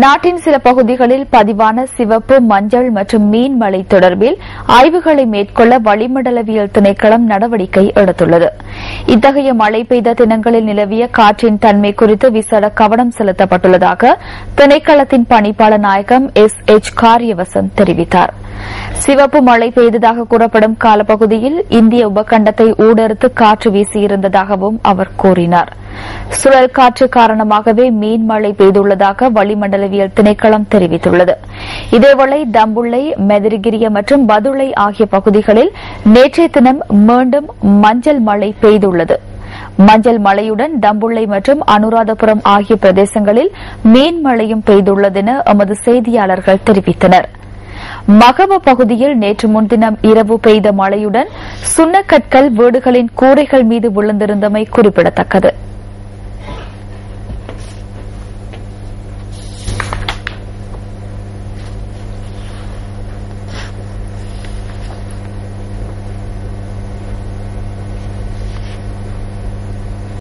நாட்டின் சில பகுதிகளில் பதிவான சிவப்பு மஞ்சள் மற்றும் மீன் மழை தொடர்பில் ஆய்வுகளை மேற்கொள்ள வளிமண்டலவியல் திணைக்களம் நடவடிக்கை எடுத்துள்ளது. இத்தகைய மழை பெய்த தினங்களில் நிலவிய காற்றின் தன்மை குறித்து விசேட கவனம் செலுத்தப்பட்டுள்ளதாக திணைக்களத்தின் பணிப்பாளர் நாயகம் எஸ். எச். காரியவசம் தெரிவித்தார். சிவப்பு மழை பெய்ததாக கூறப்படும் காலப்பகுதியில் இந்திய உபகண்டத்தை ஊடறுத்து காற்று வீசியிருந்ததாகவும் அவர் கூறினார். சுழல் காற்று காரணமாகவே மீன் மழை பெய்துள்ளதாக வளிமண்டலவியல் திணைக்களம் தெரிவித்துள்ளது. இதேவேளை தம்புள்ளை மெதிரிகிரிய மற்றும் பதுளை ஆகிய பகுதிகளில் நேற்றைய தினம் மீண்டும் மஞ்சள் மழை பெய்துள்ளது. மஞ்சள் மழையுடன் தம்புள்ளை மற்றும் அனுராதபுரம் ஆகிய பிரதேசங்களில் மீன் மழையும் பெய்துள்ளதென எமது செய்தியாளர்கள் தெரிவித்தனர். மகவ பகுதியில் நேற்று முன்தினம் இரவு பெய்த மழையுடன் சுண்ணக்கற்கள் வீடுகளின் கூரைகள் மீது விழுந்திருந்தமை குறிப்பிடத்தக்கது.